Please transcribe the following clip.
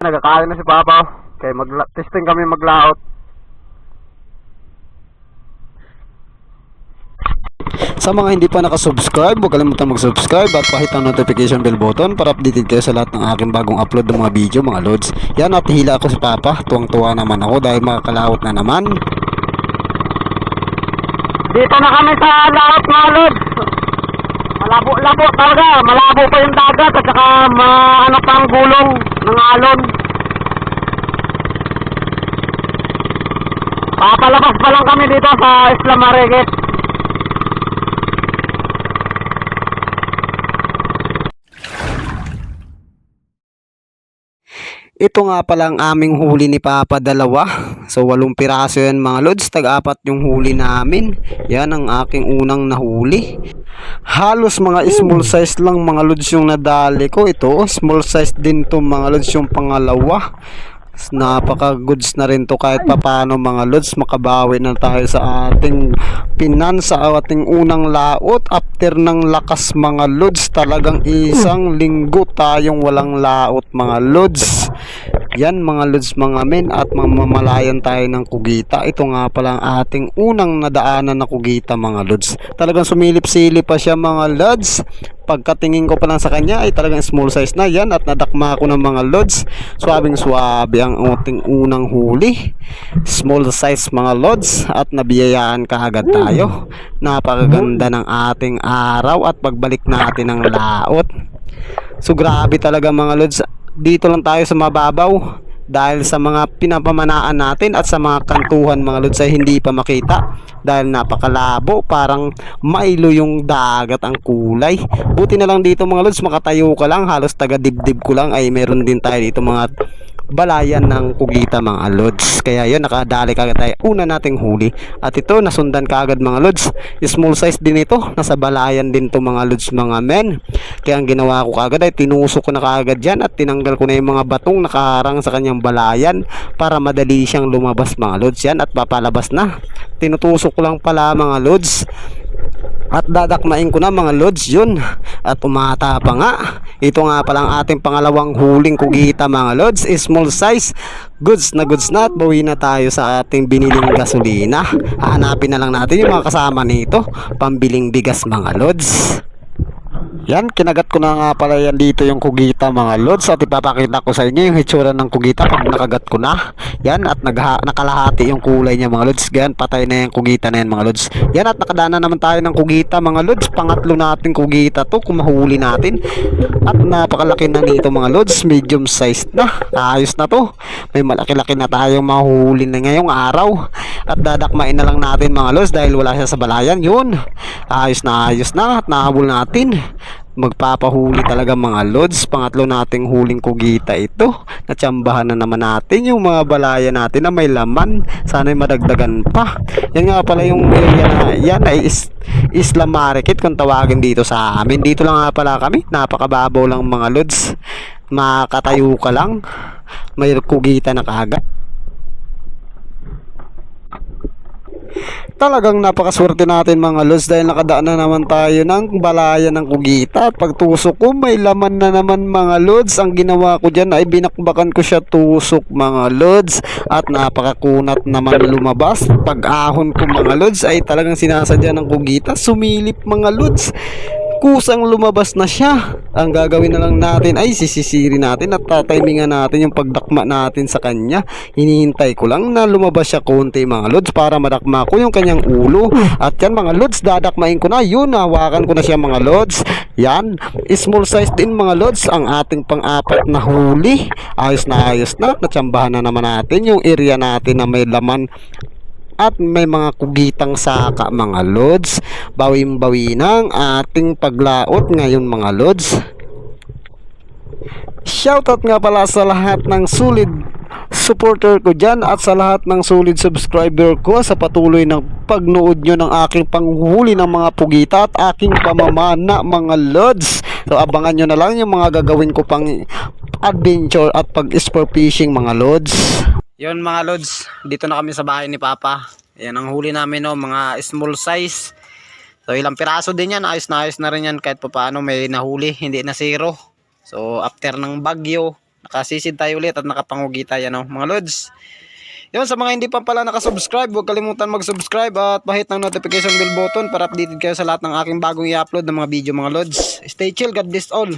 Nagkakain na si Papa. Kaya mag testing kami maglaot. Sa mga hindi pa nakasubscribe, huwag kalimutan mag-subscribe at pahit ang notification bell button para updated kayo sa lahat ng aking bagong upload ng mga video mga lods. Yan at hila ako si Papa, tuwang-tuwa naman ako dahil makakalaot na naman. Dito na kami sa laot mga lods. Malabo-labo talaga. Malabo pa yung dagat at saka maano pa ang gulong ng alon. Papalabas pa lang kami dito sa Isla Mariguet. Ito nga pala ang aming huli ni Papa dalawa. So walong piraso yan mga lods, tag-apat yung huli namin. Yan ang aking unang nahuli. Halos mga small size lang mga lods yung nadali ko. Ito, small size din to mga lods yung pangalawa. Napaka goods na rin to kahit papano mga lods. Makabawi na tayo sa ating pinan sa ating unang laot. After ng lakas mga lods talagang isang linggo tayong walang laot mga lods yan mga lods mga men at mamamalayan tayo ng kugita. Ito nga pala ang ating unang nadaanan na kugita mga lods. Talagang sumilip-silip pa siya mga lods. Pagkatingin ko pa lang sa kanya ay talagang small size na yan at nadakma ko ng mga lods. Swabing swabe ang ating unang huli. Small size mga lods at nabiyayaan kaagad tayo. Napakaganda ng ating araw at pagbalik natin ng laot. So grabe talaga mga lods dito lang tayo sa mababaw dahil sa mga pinapamanaan natin at sa mga kantuhan mga lods ay hindi pa makita dahil napakalabo. Parang mailo yung dagat ang kulay. Buti na lang dito mga lods makatayo ka lang. Halos taga dibdib ko lang. Ay meron din tayo dito mga balayan ng kugita mga lods. Kaya yun nakadali kagad tayo. Una nating huli. At ito nasundan kagad mga lods. Small size din ito. Nasa balayan din to mga lods mga men. Kaya ang ginawa ko kagad ay tinusok ko na kagad yan at tinanggal ko na yung mga batong nakaharang sa kanyang balayan para madali siyang lumabas mga lods. Yan at papalabas na. Tinutusok ko lang pala mga lods at dadakmain ko na mga lods yun. At umata pa nga. Ito nga palang ating pangalawang huling kugita mga lods. Small size. Goods na goods na at bawi na tayo sa ating biniling gasolina. Hanapin na lang natin yung mga kasama nito. Pambiling bigas mga lods yan, kinagat ko na nga pala yan dito yung kugita mga lods at ipapakita ko sa inyo yung hitsura ng kugita pag nakagat ko na. Yan at nagha, nakalahati yung kulay niya mga lods. Yan, patay na yung kugita na yan mga lods. Yan at nakadana naman tayo ng kugita mga lods. Pangatlo natin kugita to kung mahuli natin. At napakalaki na nito mga lods. Medium size na. Ayos na to. May malaki-laki na tayong mahuli na ngayong araw. At dadakmain na lang natin mga lods dahil wala siya sa balayan. Yun. Ayos na ayos na at nahabol natin magpapahuli talaga mga lods. Pangatlo nating huling kugita ito. Natsambahan na naman natin yung mga balaya natin na may laman. Sana'y madagdagan pa. Yan nga pala yung area na yan ay is, Isla Marikit kung tawagin dito sa amin. Dito lang nga pala kami. Napakababaw lang mga lods. Makatayo ka lang. May kugita na kaagad Talagang napakaswerte natin mga lods dahil nakadaan na naman tayo ng balayan ng kugita at pagtusok ko may laman na naman mga lods. Ang ginawa ko dyan ay binakbakan ko siya tusok mga lods at napakakunat naman lumabas. Pag ahon ko mga lods ay talagang sinasadya ng kugita. Sumilip mga lods kusang lumabas na siya. Ang gagawin na lang natin ay sisisiri natin at tatimingan natin yung pagdakma natin sa kanya. Hinihintay ko lang na lumabas siya konti mga lods para madakma ko yung kanyang ulo. At yan mga lods, dadakmain ko na. Yun, hawakan ko na siya mga lods. Yan, small size din mga lods ang ating pang-apat na huli. Ayos na ayos na. Natsambahan na naman natin yung area natin na may laman at may mga kugitang saka mga lods. Bawim-bawi ng ating paglaot ngayon mga lods. Shoutout nga pala sa lahat ng sulit supporter ko dyan at sa lahat ng solid subscriber ko sa patuloy ng pagnood nyo ng aking panghuli ng mga pugita at aking pamamana mga lods. So abangan nyo na lang yung mga gagawin ko pang adventure at pag sport fishing mga lods. Yun mga lods, dito na kami sa bahay ni Papa. Yan ang huli namin no, mga small size. So ilang piraso din yan, ayos na ayos na rin yan kahit pa paano may nahuli, hindi na zero. So after ng bagyo, Nakasisid tayo ulit at nakapangugi tayo no, mga lods. Yun, sa mga hindi pa pala nakasubscribe, huwag kalimutan mag-subscribe at pahit ng notification bell button para updated kayo sa lahat ng aking bagong i-upload ng mga video mga lods. Stay chill, God bless all.